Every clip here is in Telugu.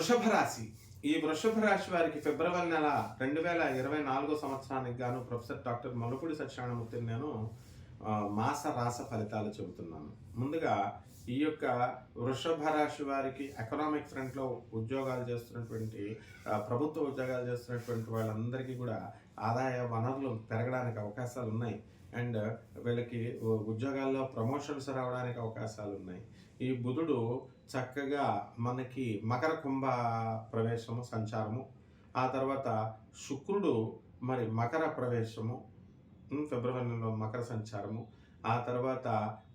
వృషభ రాశి. ఈ వృషభ రాశి వారికి ఫిబ్రవరి నెల రెండు వేల ఇరవై నాలుగో సంవత్సరానికి గాను ప్రొఫెసర్ డాక్టర్ మలుపుడి సత్యనారాయణమూర్తిని నేను మాస రాస ఫలితాలు చెబుతున్నాను. ముందుగా ఈ యొక్క వృషభ రాశి వారికి ఎకనామిక్ ఫ్రంట్లో ఉద్యోగాలు చేస్తున్నటువంటి ప్రభుత్వ ఉద్యోగాలు చేస్తున్నటువంటి వాళ్ళందరికీ కూడా ఆదాయ వనరులు పెరగడానికి అవకాశాలు ఉన్నాయి. అండ్ వీళ్ళకి ఉద్యోగాల్లో ప్రమోషన్స్ రావడానికి అవకాశాలు ఉన్నాయి. ఈ బుధుడు చక్కగా మనకి మకర కుంభ ప్రవేశము సంచారము. ఆ తర్వాత శుక్రుడు మరి మకర ప్రవేశము ఫిబ్రవరి నెలలో మకర సంచారము. ఆ తర్వాత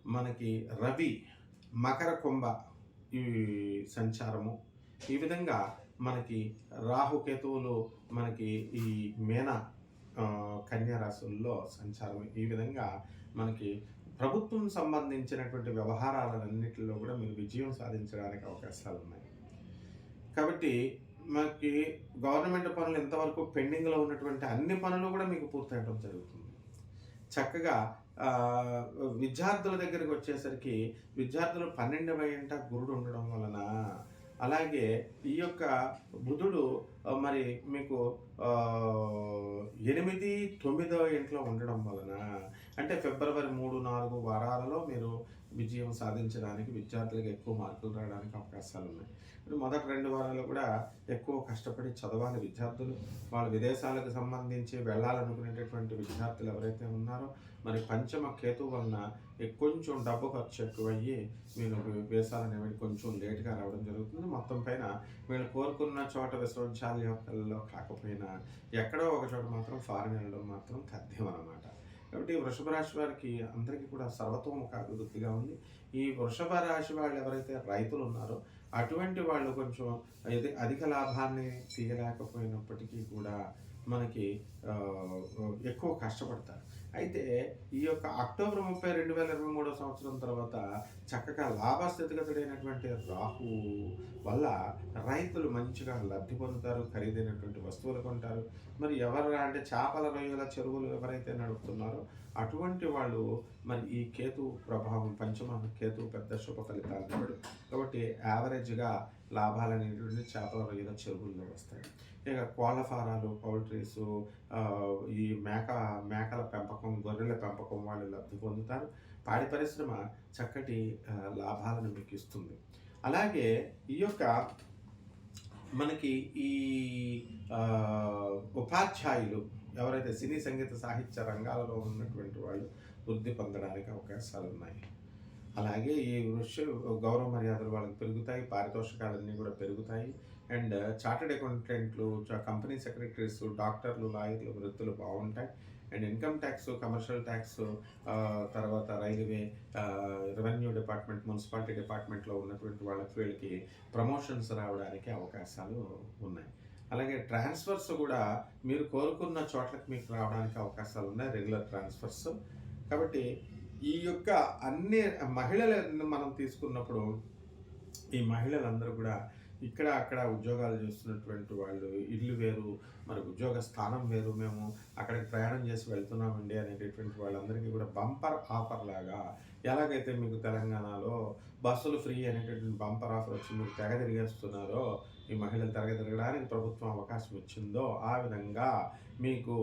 మనకి రవి మకర కుంభ ఈ సంచారము. ఈ విధంగా మనకి రాహుకేతువులు మనకి ఈ మేన ఆ, కన్యా రాశుల్లో సంచారం ఈ విధంగా మనకి ప్రభుత్వం సంబంధించినటువంటి వ్యవహారాలన్నింటిలో కూడా మీరు విజయం సాధించడానికి అవకాశాలు ఉన్నాయి కాబట్టి మనకి గవర్నమెంట్ పనులు ఇంతవరకు పెండింగ్లో ఉన్నటువంటి అన్ని పనులు కూడా మీకు పూర్తయడం జరుగుతుంది. చక్కగా విద్యార్థుల దగ్గరికి వచ్చేసరికి విద్యార్థులు పన్నెండు ఇంట గురుడు ఉండడం వలన అలాగే ఈ యొక్క బుధుడు మరి మీకు ఎనిమిది తొమ్మిదవ ఇంట్లో ఉండడం వలన అంటే ఫిబ్రవరి మూడు నాలుగు వారాలలో మీరు విజయం సాధించడానికి విద్యార్థులకు ఎక్కువ మార్కులు రావడానికి అవకాశాలు ఉన్నాయి. మొదటి రెండు వారాలు కూడా ఎక్కువ కష్టపడి చదవాలి విద్యార్థులు. వాళ్ళు విదేశాలకు సంబంధించి వెళ్ళాలనుకునేటటువంటి విద్యార్థులు ఎవరైతే ఉన్నారో మరి పంచమ కేతు వలన కొంచెం డబ్బు ఖర్చు ఎక్కువయ్యి మీరు విదేశాలు అనేవి కొంచెం లేట్గా రావడం జరుగుతుంది. మొత్తం పైన వీళ్ళు కోరుకున్న చోట విశ్వవిద్యాలయాల్లో కాకపోయినా ఎక్కడో ఒక చోట మాత్రం ఫారిన్ వెళ్ళడం మాత్రం తథ్యం అన్నమాట. కాబట్టి వృషభ రాశి వారికి అందరికీ కూడా సర్వతోముఖ అభివృద్ధిగా ఉంది. ఈ వృషభ రాశి వాళ్ళు ఎవరైతే రైతులు ఉన్నారో అటువంటి వాళ్ళు కొంచెం అధిక లాభాన్ని తీయలేకపోయినప్పటికీ కూడా మనకి ఎక్కువ కష్టపడతారు. అయితే ఈ యొక్క అక్టోబర్ ముప్పై రెండు వేల ఇరవై మూడో సంవత్సరం తర్వాత చక్కగా లాభస్థితిగతుడైనటువంటి రాహు వల్ల రైతులు మంచిగా లబ్ధి పొందుతారు ఖరీదైనటువంటి వస్తువులు కొంటారు. మరి ఎవరు అంటే చేపల రొయ్యల చెరువులు ఎవరైతే నడుపుతున్నారో అటువంటి వాళ్ళు మరి ఈ కేతు ప్రభావం పంచమ కేతు పెద్ద శుభ ఫలితాలు ఇవ్వడు. కాబట్టి యావరేజ్గా లాభాలు అనేటువంటి చేపల రొయ్యల చెరువుల్లో వస్తాయి. ఇక కోళ్ళ ఫారాలు పౌల్ట్రీస్ ఈ మేక మేకల పెంపకం గొర్రెల పెంపకం వాళ్ళు లబ్ధి పొందుతారు. పాడి పరిశ్రమ చక్కటి లాభాలను మీకు ఇస్తుంది. అలాగే ఈ యొక్క మనకి ఈ ఉపాధ్యాయులు ఎవరైతే సినీ సంగీత సాహిత్య రంగాలలో ఉన్నటువంటి వాళ్ళు వృద్ధి పొందడానికి అవకాశాలు ఉన్నాయి. అలాగే ఈ వృష్య గౌరవ మర్యాదలు వాళ్ళకి పెరుగుతాయి పారితోషికాలన్నీ కూడా పెరుగుతాయి. అండ్ చార్టెడ్ అకౌంటెంట్లు కంపెనీ సెక్రటరీస్ డాక్టర్లు లాయర్లు వృత్తులు బాగుంటాయి. And income tax commercial tax తర్వాత రైల్వే రెవెన్యూ డిపార్ట్మెంట్ మున్సిపాలిటీ డిపార్ట్మెంట్లో ఉన్నటువంటి వాళ్ళకి వీళ్ళకి ప్రమోషన్స్ రావడానికి అవకాశాలు ఉన్నాయి. అలాగే ట్రాన్స్ఫర్స్ కూడా మీరు కోరుకున్న చోట్లకి మీకు రావడానికి అవకాశాలు ఉన్నాయి రెగ్యులర్ ట్రాన్స్ఫర్స్. కాబట్టి ఈ యొక్క అన్ని మహిళలను మనం తీసుకున్నప్పుడు ఈ మహిళలందరూ కూడా ఇక్కడ అక్కడ ఉద్యోగాలు చేస్తున్నటువంటి వాళ్ళు ఇల్లు వేరు మరి ఉద్యోగ స్థానం వేరు మేము అక్కడికి ప్రయాణం చేసి వెళ్తున్నామండి అనేటటువంటి వాళ్ళందరికీ కూడా బంపర్ ఆఫర్ లాగా ఎలాగైతే మీకు తెలంగాణలో బస్సులు ఫ్రీ అనేటటువంటి బంపర్ ఆఫర్ వచ్చి మీరు తెగ తిరిగేస్తున్నారో ఈ మహిళలు తెగ తిరగడానికి ప్రభుత్వం అవకాశం ఇచ్చిందో ఆ విధంగా మీకు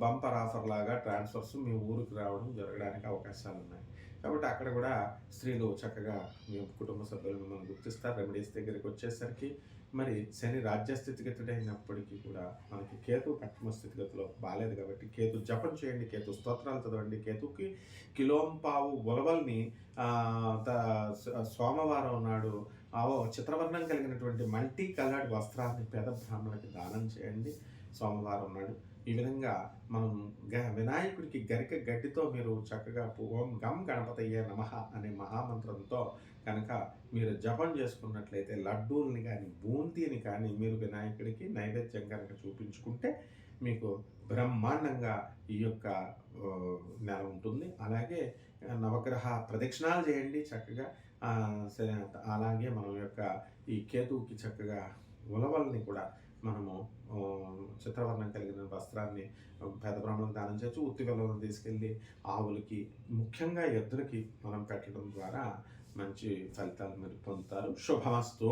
బంపర్ ఆఫర్ లాగా ట్రాన్స్ఫర్స్ మీ ఊరికి రావడం జరగడానికి అవకాశాలు ఉన్నాయి కాబట్టి అక్కడ కూడా స్త్రీలు చక్కగా మీ కుటుంబ సభ్యులు మిమ్మల్ని గుర్తిస్తారు రెమెడీస్ దగ్గరికి వచ్చేసరికి మరి శని రాజ్య స్థితిగతుడైనప్పటికీ కూడా మనకి కేతు పశ్చిమ స్థితిగతిలో బాగాలేదు కాబట్టి కేతు జపం చేయండి కేతు స్తోత్రాలు చదవండి కేతుకి కిలోంపావు ఉలవల్ని సోమవారం నాడు చిత్రవర్ణం కలిగినటువంటి మల్టీ కలర్డ్ వస్త్రాన్ని పేద బ్రాహ్మణులకి దానం చేయండి. సోమవారం నాడు ఈ విధంగా మనం గ- వినాయకుడికి గరిక గడ్డితో మీరు చక్కగా ఓం గం గణపతయ్య నమః అనే మహామంత్రంతో కనుక మీరు జపం చేసుకున్నట్లయితే లడ్డూల్ని కానీ బూందీని కానీ మీరు వినాయకుడికి నైవేద్యం కనుక చూపించుకుంటే మీకు బ్రహ్మాండంగా ఈ యొక్క నెల ఉంటుంది. అలాగే నవగ్రహ ప్రదక్షిణాలు చేయండి చక్కగా. సరే, అలాగే మనం యొక్క ఈ కేతువుకి చక్కగా ఉలవల్ని కూడా మనము చిత్రవర్ణం కలిగిన వస్త్రాన్ని పెద్ద బ్రాహ్మణులకు దానం చేయొచ్చు ఉత్తి వెళ్ళడం తీసుకెళ్ళి ఆవులకి ముఖ్యంగా ఎద్దులకి మనం పెట్టడం ద్వారా మంచి ఫలితాలు మీరు పొందుతారు. శుభమస్తు.